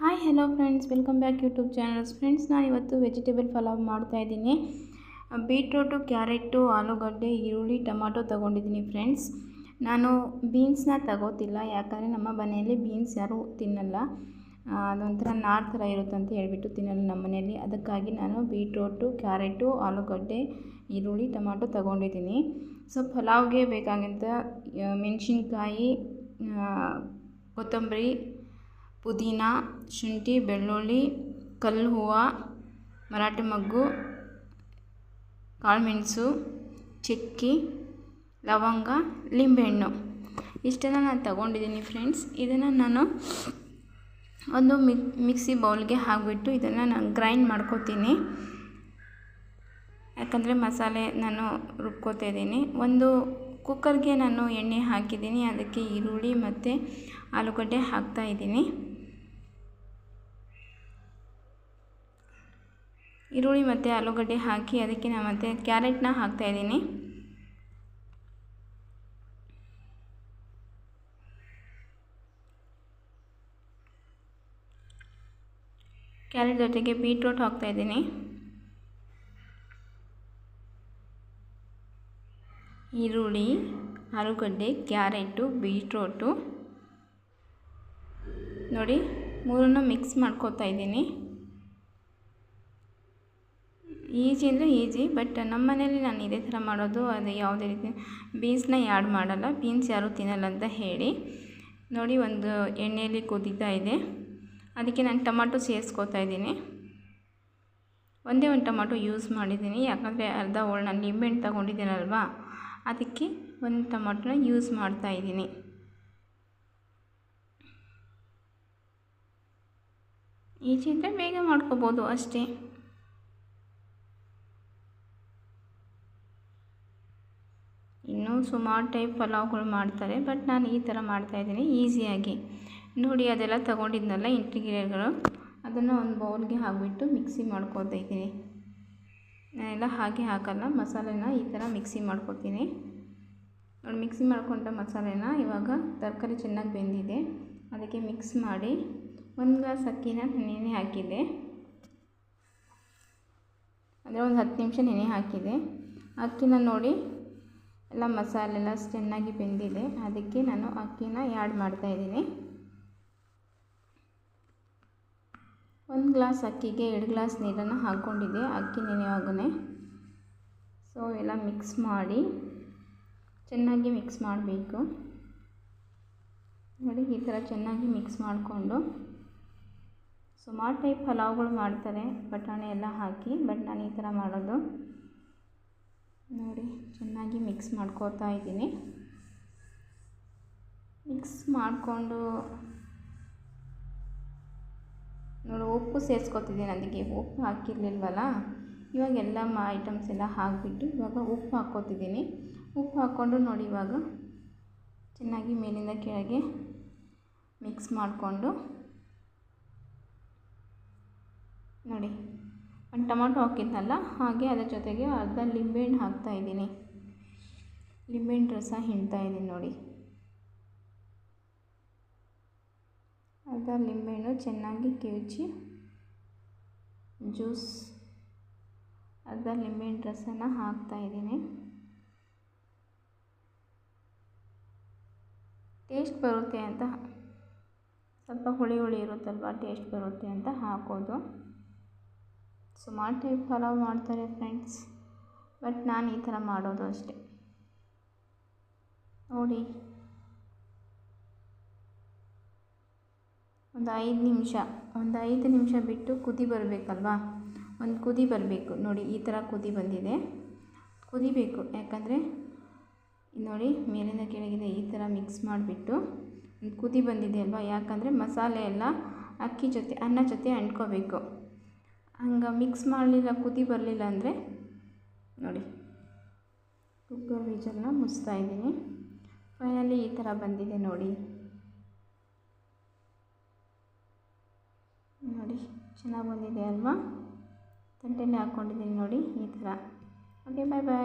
Hi hello friends welcome back YouTube channels friends ನಾನು ಇವತ್ತು vegetable pulao ಮಾಡ್ತಾಯಿದ್ದೀನಿ ಬೀಟ್ರೂಟು ಕ್ಯಾರೆಟು ಆಲೂಗಡ್ಡೆ, ಈರುಳ್ಳಿ, ಟೊಮಾಟೊ ತೊಗೊಂಡಿದ್ದೀನಿ ಫ್ರೆಂಡ್ಸ್ ನಾನು ಬೀನ್ಸ್ನ ತಗೋತಿಲ್ಲ. ಯಾಕಂದರೆ ನಮ್ಮ ಮನೆಯಲ್ಲಿ ಬೀನ್ಸ್ ಯಾರೂ ತಿನ್ನಲ್ಲ. ಅದೊಂಥರ ನಾರ್ ಥರ ಇರುತ್ತೆ ಅಂತ ಹೇಳ್ಬಿಟ್ಟು ತಿನ್ನಲ್ಲ ನಮ್ಮ ಮನೆಯಲ್ಲಿ. ಅದಕ್ಕಾಗಿ ನಾನು ಬೀಟ್ರೋಟು ಕ್ಯಾರೆಟು ಆಲೂಗಡ್ಡೆ, ಈರುಳ್ಳಿ, ಟೊಮಾಟೊ ತೊಗೊಂಡಿದ್ದೀನಿ. ಸೊ ಪಲಾವ್ಗೆ ಬೇಕಾಗಿದ್ದ ಮೆಣಸಿನ್ಕಾಯಿ ಕೊತ್ತಂಬರಿ ಪುದೀನ, ಶುಂಠಿ, ಬೆಳ್ಳುಳ್ಳಿ ಕಲ್ಲು ಹೂವು ಮರಾಠಿ ಮೊಗ್ಗು, ಕಾಳುಮೆಣಸು, ಚಕ್ಕಿ, ಲವಂಗ ಲಿಂಬೆಹಣ್ಣು ಇಷ್ಟೆಲ್ಲ ನಾನು ತಗೊಂಡಿದ್ದೀನಿ ಫ್ರೆಂಡ್ಸ್. ಇದನ್ನು ನಾನು ಒಂದು ಮಿಕ್, ಮಿಕ್ಸಿ ಬೌಲ್ಗೆ ಹಾಕಿಬಿಟ್ಟು ಇದನ್ನು ನಾನು ಗ್ರೈಂಡ್ ಮಾಡ್ಕೋತೀನಿ. ಯಾಕಂದರೆ ಮಸಾಲೆ ನಾನು ರುಬ್ಕೋತಾ ಇದ್ದೀನಿ. ಒಂದು ಕುಕ್ಕರ್ಗೆ ನಾನು ಎಣ್ಣೆ ಹಾಕಿದ್ದೀನಿ. ಅದಕ್ಕೆ ಈರುಳ್ಳಿ ಮತ್ತು ಆಲೂಗಡ್ಡೆ ಹಾಕ್ತಾ ಇದ್ದೀನಿ. ಈರುಳ್ಳಿ ಮತ್ತು ಆಲೂಗಡ್ಡೆ ಹಾಕಿ ಅದಕ್ಕೆ ನಾನು ಮತ್ತು ಕ್ಯಾರೆಟ್ನ ಹಾಕ್ತಾಯಿದ್ದೀನಿ ಕ್ಯಾರೆಟ್ ಜೊತೆಗೆ ಬೀಟ್ರೂಟ್ ಹಾಕ್ತಾಯಿದ್ದೀನಿ ಈರುಳ್ಳಿ, ಆಲೂಗಡ್ಡೆ, ಕ್ಯಾರೆಟು, ಬೀಟ್ರೂಟು. ನೋಡಿ, ಮೂರನ್ನು ಮಿಕ್ಸ್ ಮಾಡ್ಕೋತಾ ಇದ್ದೀನಿ. ಈಜಿ ಅಂದರೆ ಈಜಿ ಬಟ್ ನಮ್ಮ ಮನೇಲಿ ನಾನು ಇದೇ ಥರ ಮಾಡೋದು, ಅದು ಯಾವುದೇ ರೀತಿ ಬೀನ್ಸ್ನ ಯಾಡ್ ಮಾಡಲ್ಲ, ಬೀನ್ಸ್ ಯಾರೂ ತಿನ್ನಲ್ಲ ಅಂತ ಹೇಳಿ. ನೋಡಿ, ಒಂದು ಎಣ್ಣೆಯಲ್ಲಿ ಕುದೀತಾ ಇದೆ. ಅದಕ್ಕೆ ನಾನು ಟೊಮಾಟೊ ಸೇರಿಸ್ಕೋತಾ ಇದ್ದೀನಿ. ಒಂದೇ ಒಂದು ಟೊಮಾಟೊ ಯೂಸ್ ಮಾಡಿದ್ದೀನಿ, ಯಾಕಂದರೆ ಅರ್ಧ ಹೋಳು ನಾನು ನಿಂಬೆಹಣ್ಣು ತಗೊಂಡಿದ್ದೀನಲ್ವಾ, ಅದಕ್ಕೆ ಒಂದು ಟೊಮಾಟೊನ ಯೂಸ್ ಮಾಡ್ತಾ ಇದ್ದೀನಿ. ಈಜಿ ಇದ್ದರೆ ಬೇಗ ಮಾಡ್ಕೋಬೋದು ಅಷ್ಟೇ. ಇನ್ನೂ ಸುಮಾರು ಟೈಪ್ ಪಲಾವ್ಗಳು ಮಾಡ್ತಾರೆ ಬಟ್ ನಾನು ಈ ಥರ ಮಾಡ್ತಾಯಿದ್ದೀನಿ ಈಸಿಯಾಗಿ. ನೋಡಿ, ಅದೆಲ್ಲ ತೊಗೊಂಡಿದ್ನಲ್ಲ ಇಂಟಿಗ್ರಿಯರ್ಗಳು ಅದನ್ನು ಒಂದು ಬೌಲ್ಗೆ ಹಾಕಿಬಿಟ್ಟು ಮಿಕ್ಸಿ ಮಾಡ್ಕೊತಾ ಇದ್ದೀನಿ. ನಾನೆಲ್ಲ ಹಾಗೆ ಹಾಕಲ್ಲ, ಮಸಾಲೆನ ಈ ಥರ ಮಿಕ್ಸಿ ಮಾಡ್ಕೊತೀನಿ ನೋಡಿ ಮಿಕ್ಸಿ ಮಾಡ್ಕೊಂಡ ಮಸಾಲೆನ ಇವಾಗ ತರಕಾರಿ ಚೆನ್ನಾಗಿ ಬೆಂದಿದೆ. ಅದಕ್ಕೆ ಮಿಕ್ಸ್ ಮಾಡಿ ಒಂದು ಗ್ಲಾಸ್ ಅಕ್ಕಿನ ನೆನೆ ಹಾಕಿದೆ. ಅಂದರೆ ಒಂದು ಹತ್ತು ನಿಮಿಷ ನೆನೆ ಹಾಕಿದೆ. ಅಕ್ಕಿನ ನೋಡಿ ಎಲ್ಲ ಮಸಾಲೆ ಎಲ್ಲ ಚೆನ್ನಾಗಿ ಬೆಂದಿದೆ. ಅದಕ್ಕೆ ನಾನು ಅಕ್ಕಿನ ಆ್ಯಡ್ ಮಾಡ್ತಾಯಿದ್ದೀನಿ ಒಂದು ಗ್ಲಾಸ್ ಅಕ್ಕಿಗೆ ಎರಡು ಗ್ಲಾಸ್ ನೀರನ್ನು ಹಾಕ್ಕೊಂಡಿದ್ದೆ ಅಕ್ಕಿ ನೆನೆಯುವಾಗಲೇ ಸೊ ಎಲ್ಲ ಮಿಕ್ಸ್ ಮಾಡಿ, ಚೆನ್ನಾಗಿ ಮಿಕ್ಸ್ ಮಾಡಬೇಕು. ನೋಡಿ, ಈ ಥರ ಚೆನ್ನಾಗಿ ಮಿಕ್ಸ್ ಮಾಡಿಕೊಂಡು. ಸುಮಾರು ಟೈಪ್ ಪಲಾವ್ಗಳು ಮಾಡ್ತಾರೆ. ಬಟಾಣಿ ಎಲ್ಲ ಹಾಕಿ, ಬಟ್ ನಾನು ಈ ಥರ ಮಾಡೋದು ನೋಡಿ, ಚೆನ್ನಾಗಿ ಮಿಕ್ಸ್ ಮಾಡ್ಕೋತಾ ಇದ್ದೀನಿ. ಮಿಕ್ಸ್ ಮಾಡಿಕೊಂಡು ನೋಡಿ, ಉಪ್ಪು ಸೇರಿಸ್ಕೊತಿದ್ದೀನಿ ಅದಕ್ಕೆ ಉಪ್ಪು ಹಾಕಿರಲಿಲ್ವಲ್ಲ? ಇವಾಗ ಎಲ್ಲ ಐಟಮ್ಸ್ ಎಲ್ಲ ಹಾಕಿಬಿಟ್ಟು ಇವಾಗ ಉಪ್ಪು ಹಾಕ್ಕೋತಿದ್ದೀನಿ. ಉಪ್ಪು ಹಾಕ್ಕೊಂಡು ನೋಡಿ ಇವಾಗ ಚೆನ್ನಾಗಿ ಮೇಲಿಂದ ಕೆಳಗೆ ಮಿಕ್ಸ್ ಮಾಡಿಕೊಂಡು ನೋಡಿ. ಟೊಮಾಟೊ ಹಾಕಿದ್ನಲ್ಲ ಹಾಗೆ ಅದರ ಜೊತೆಗೆ ಅರ್ಧ ಲಿಂಬೆಹಣ್ಣು ಹಾಕ್ತಾಯಿದ್ದೀನಿ ಲಿಂಬೆಹಣ್ಣು ರಸ ಇದ್ದೀನಿ ನೋಡಿ. ಅರ್ಧ ಲಿಂಬೆಹಣ್ಣು ಚೆನ್ನಾಗಿ ಕಿವುಚಿ ಜ್ಯೂಸ್, ಅರ್ಧ ಲಿಂಬೆಹಣ್ಣು ರಸನ ಹಾಕ್ತಾಯಿದ್ದೀನಿ ಟೇಸ್ಟ್ ಬರುತ್ತೆ ಅಂತ, ಸ್ವಲ್ಪ ಹುಳಿ ಹುಳಿ ಇರುತ್ತಲ್ವ, ಟೇಸ್ಟ್ ಬರುತ್ತೆ ಅಂತ ಹಾಕೋದು. ಸುಮಾರು ಟೈಪ್ ಪಲಾವ್ ಮಾಡ್ತಾರೆ ಫ್ರೆಂಡ್ಸ್ ಬಟ್ ನಾನು ಈ ಥರ ಮಾಡೋದು ಅಷ್ಟೆ. ನೋಡಿ. ಒಂದು ಐದು ನಿಮಿಷ, ಒಂದು ಐದು ನಿಮಿಷ ಬಿಟ್ಟು ಕುದಿ ಬರಬೇಕಲ್ವಾ? ಒಂದು ಕುದಿ ಬರಬೇಕು. ನೋಡಿ, ಈ ಥರ ಕುದಿ ಬಂದಿದೆ. ಕುದಿಬೇಕು. ಯಾಕಂದರೆ ನೋಡಿ ಮೇಲಿಂದ ಕೆಳಗಿದೆ, ಈ ಥರ ಮಿಕ್ಸ್ ಮಾಡಿಬಿಟ್ಟು ಕುದಿ ಬಂದಿದೆ ಅಲ್ವಾ? ಯಾಕಂದರೆ ಮಸಾಲೆ ಎಲ್ಲ ಅಕ್ಕಿ ಜೊತೆ, ಅನ್ನ ಜೊತೆ ಅಂಟ್ಕೋಬೇಕು. ಹಂಗೆ ಮಿಕ್ಸ್ ಮಾಡಲಿಲ್ಲ, ಕುದಿ ಬರಲಿಲ್ಲ ಅಂದರೆ ನೋಡಿ ಕುಕ್ಕರ್ ವಿಜಲ್ನ ಮುಚ್ತಾ ಇದ್ದೀನಿ. ಫೈನಲಿ ಈ ಥರ ಬಂದಿದೆ ನೋಡಿ. ನೋಡಿ, ಚೆನ್ನಾಗಿ ಬಂದಿದೆ ಅಲ್ವಾ? ತಂಟೆನೇ ಹಾಕ್ಕೊಂಡಿದ್ದೀನಿ ನೋಡಿ ಈ ಥರ ಓಕೆ ಬಾಯ್ ಬಾಯ್